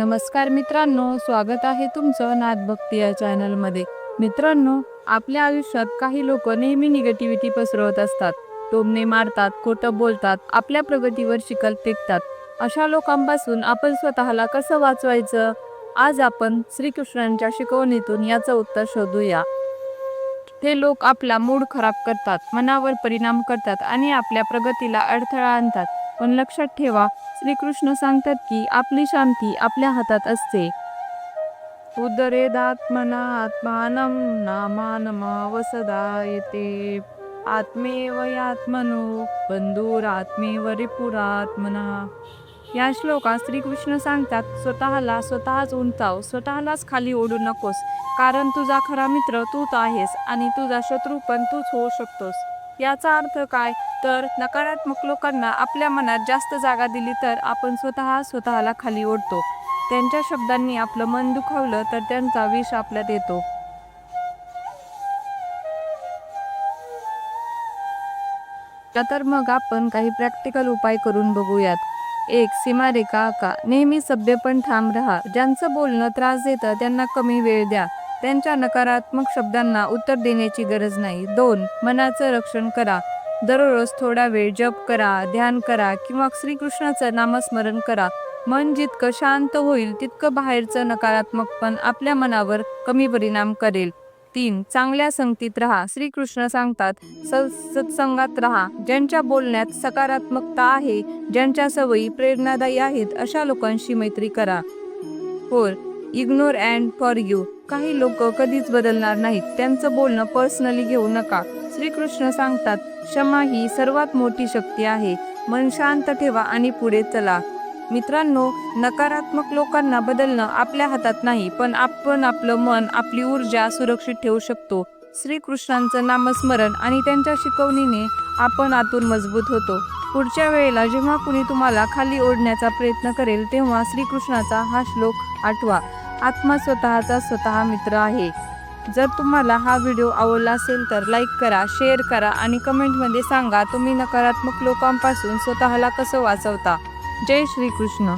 नमस्कार मित्रांनो स्वागत आहे तुमचं नाथभक्ती या चॅनलमध्ये. मित्रांनो आपल्या आयुष्यात काही लोक नेहमी निगेटिव्हिटी पसरवत असतात. टोमणे मारतात खोटं बोलतात आपल्या प्रगतीवर शिकल टेकतात. अशा लोकांपासून आपण स्वतःला कसं वाचवायचं? आज आपण श्रीकृष्णांच्या शिकवणीतून याचं उत्तर शोधूया. ते लोक आपला मूड खराब करतात मनावर परिणाम करतात आणि आपल्या प्रगतीला अडथळा आणतात. पण लक्षात ठेवा श्रीकृष्ण सांगतात की आपली शांती आपल्या हातात असते. उदरेदात्मना आत्मानं नामानमावसदा येते आत्मेव यात्मनो बंधुरात्मेव रिपुरात्मना. या श्लोकात श्रीकृष्ण सांगतात स्वतःला स्वतःच उंचाव स्वतःलाच खाली ओढू नकोस. कारण तुझा खरा मित्र तूच आहेस आणि तुझा शत्रू पण तूच होऊ शकतोस. याचा अर्थ काय? तर नकारात्मक लोकांना आपल्या मनात जास्त जागा दिली तर आपण स्वतः स्वतःला खाली ओढतो. त्यांच्या शब्दांनी आपलं मन दुखावलं तर त्यांचा विष आपल्यात येतो. तर मग आपण काही प्रॅक्टिकल उपाय करून बघूयात. एक सीमारेखा आका नेहमी सभ्यपण ठाम राहा. ज्यांचं बोलणं त्रास देतं त्यांना कमी वेळ द्या. त्यांच्या नकारात्मक शब्दांना उत्तर देण्याची गरज नाही. दोन मनाचं रक्षण करा. दररोज थोडा वेळ जप करा ध्यान करा किंवा श्रीकृष्णाचं नामस्मरण करा. मन जितकं शांत होईल तितकं बाहेरचं नकारात्मकपण आपल्या मनावर कमी परिणाम करेल. तीन चांगल्या संगतीत राहा. श्रीकृष्ण सांगतात स सत्संगात राहा. ज्यांच्या बोलण्यात सकारात्मकता आहे ज्यांच्या सवयी प्रेरणादायी आहेत अशा लोकांशी मैत्री करा. For ignore and for you काही लोक कधीच बदलणार नाहीत. त्यांचं बोलणं पर्सनली घेऊ नका. श्रीकृष्ण सांगतात क्षमा ही सर्वात मोठी शक्ती आहे. मन शांत ठेवा आणि पुढे चला. मित्रांनो नकारात्मक लोकांना बदलणं आपल्या हातात नाही पण आपण आपलं मन आपली ऊर्जा सुरक्षित ठेवू शकतो. श्रीकृष्णांचं नामस्मरण आणि त्यांच्या शिकवणीने आपण आतून मजबूत होतो. पुढच्या वेळेला जेव्हा कुणी तुम्हाला खाली ओढण्याचा प्रयत्न करेल तेव्हा श्रीकृष्णाचा हा श्लोक आठवा. आत्मा स्वतःचा स्वतः मित्र आहे. जर तुम्हाला हा व्हिडिओ आवडला असेल तर लाईक करा शेअर करा आणि कमेंटमध्ये सांगा तुम्ही नकारात्मक लोकांपासून स्वतःला कसं वाचवता. जय श्रीकृष्ण.